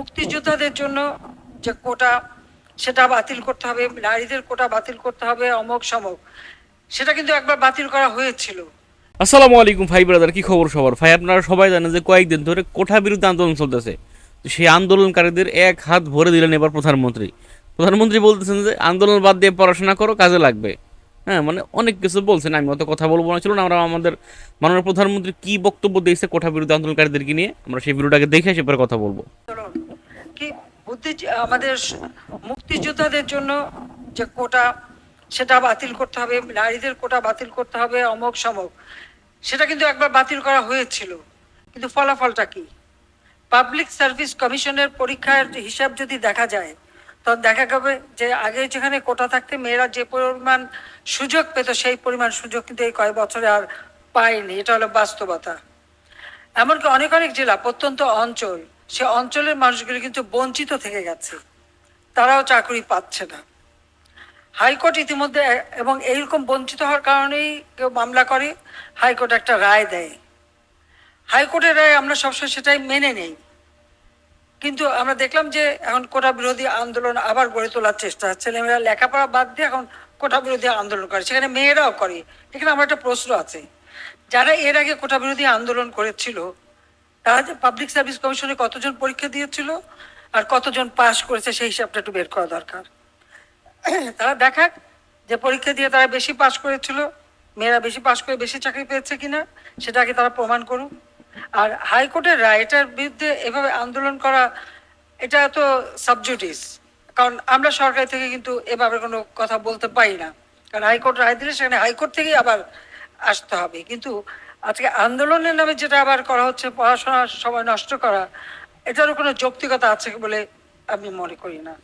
মুক্তিযোদ্ধাদের জন্য যে কোটা, সেটা বাতিল করতে হবে, নারীদের কোটা বাতিল করতে হবে অমক সমক সেটা কিন্তু একবার বাতিল করা হয়েছিল। আসসালামু আলাইকুম ভাই ব্রাদার, কি খবর সবার? ভাই, আপনারা সবাই জানেন যে কয়েকদিন ধরে কোঠা বিরুদ্ধে আন্দোলন চলতেছে। সেই আন্দোলনকারীদের এক হাত ভরে দিলেন এবার প্রধানমন্ত্রী। প্রধানমন্ত্রী বলতেছেন যে, আন্দোলন বাদ দিয়ে পড়াশোনা করো, কাজে লাগবে। হ্যাঁ মানে অনেক কিছু বলছেন, আমি অত কথা বলব না। চলুন, আমরা আমাদের মাননীয় প্রধানমন্ত্রী কি বক্তব্য দিয়েছে কোঠা বিরুদ্ধে আন্দোলনকারীদেরকে নিয়ে, আমরা সেই ভিডিওটাকে দেখে সেপরে কথা বলব। আমাদের মুক্তিযোদ্ধাদের জন্য যে কোটা, সেটা বাতিল করতে হবে, নারীদের কোটা বাতিল করতে হবে অমক সমক সেটা কিন্তু একবার বাতিল করা হয়েছিল। কিন্তু ফলাফলটা কি? পাবলিক সার্ভিস কমিশনের পরীক্ষার হিসাব যদি দেখা যায় তখন দেখা যাবে যে আগে যেখানে কোটা থাকতে মেয়েরা যে পরিমাণ সুযোগ পেত, সেই পরিমাণ সুযোগ কিন্তু এই কয়েক বছরে আর পায়নি। এটা হলো বাস্তবতা। এমনকি অনেক অনেক জেলা, প্রত্যন্ত অঞ্চল সে অঞ্চলের মানুষগুলো কিন্তু বঞ্চিত থেকে গেছে। তারাও চাকরি পাচ্ছে না। হাইকোর্ট ইতিমধ্যে এবং এইরকম বঞ্চিত হওয়ার কারণেই কেউ মামলা করে, হাইকোর্ট একটা রায় দেয়। হাইকোর্টের রায় আমরা সবসময় সেটাই মেনে নেই। কিন্তু আমরা দেখলাম যে এখন কোটা বিরোধী আন্দোলন আবার গড়ে তোলার চেষ্টা ছেলেমেয়েরা লেখাপড়া বাদ দিয়ে এখন কোটা বিরোধী আন্দোলন করে। সেখানে মেয়েরাও করে। এখানে আমার একটা প্রশ্ন আছে। যারা এর আগে কোটা বিরোধী আন্দোলন করেছিল তারা যে পাবলিক সার্ভিস কমিশনে কতজন পরীক্ষা দিয়েছিল আর কতজন পাশ করেছে সেই হিসাবটা একটু বের করা দরকার। তারা দেখাক যে পরীক্ষা দিয়ে তারা বেশি পাশ করেছিল, মেয়েরা বেশি পাশ করে বেশি চাকরি পেয়েছে কিনা সেটাকে তারা প্রমাণ করুক। আর হাইকোর্টের রায় এটার বিরুদ্ধে এভাবে আন্দোলন করা, এটা তো সাবজুডিস কারণ আমরা সরকার থেকে কিন্তু এভাবে কোনো কথা বলতে পারি না। কারণ হাইকোর্ট রায় দিলে সেখানে হাইকোর্ট থেকেই আবার আসতে হবে। কিন্তু আজকে আন্দোলনের নামে যেটা আবার করা হচ্ছে, পড়াশোনার সময় নষ্ট করা, এটারও কোনো যৌক্তিকতা আছে বলে আমি মনে করি না।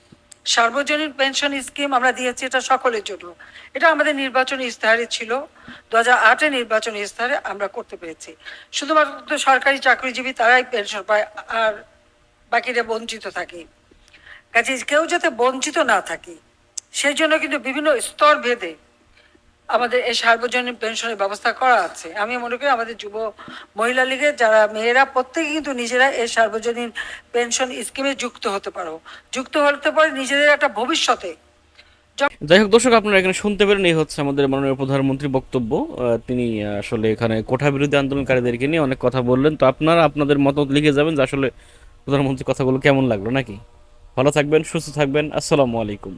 সার্বজনীন পেনশন স্কিম আমরা দিয়েছি, এটা সকলের জন্য। এটা আমাদের নির্বাচনী ইস্তাহারে ছিল। দু হাজার আটে নির্বাচনী ইস্তাহারে আমরা করতে পেরেছি। শুধুমাত্র সরকারি চাকরিজীবী তারাই পেনশন পায়, আর বাকিরা বঞ্চিত থাকে। কাজে কেউ যাতে বঞ্চিত না থাকে, সেই জন্য কিন্তু বিভিন্ন স্তর ভেদে আমাদের এই সার্বজনীন পেনশনের ব্যবস্থা করা আছে। আমি মনে করি আমাদের যুব মহিলা লীগের যারা মেয়েরা প্রত্যেকে কিন্তু নিজেরা এই সার্বজনীন পেনশন স্কিমে যুক্ত হতে পারো। যুক্ত হতে পারে নিজেদের একটা ভবিষ্যতে। যাই হোক, দর্শক, আপনারা এখানে শুনতে পেলেন, এই হচ্ছে আমাদের মাননীয় প্রধানমন্ত্রী বক্তব্য। তিনি আসলে এখানে কোঠা বিরোধী আন্দোলনকারীদেরকে নিয়ে অনেক কথা বললেন। তো আপনারা আপনাদের মতামত লিখে যাবেন যে আসলে প্রধানমন্ত্রী কথাগুলো কেমন লাগল, নাকি? ভালো থাকবেন, সুস্থ থাকবেন। আসসালামু আলাইকুম।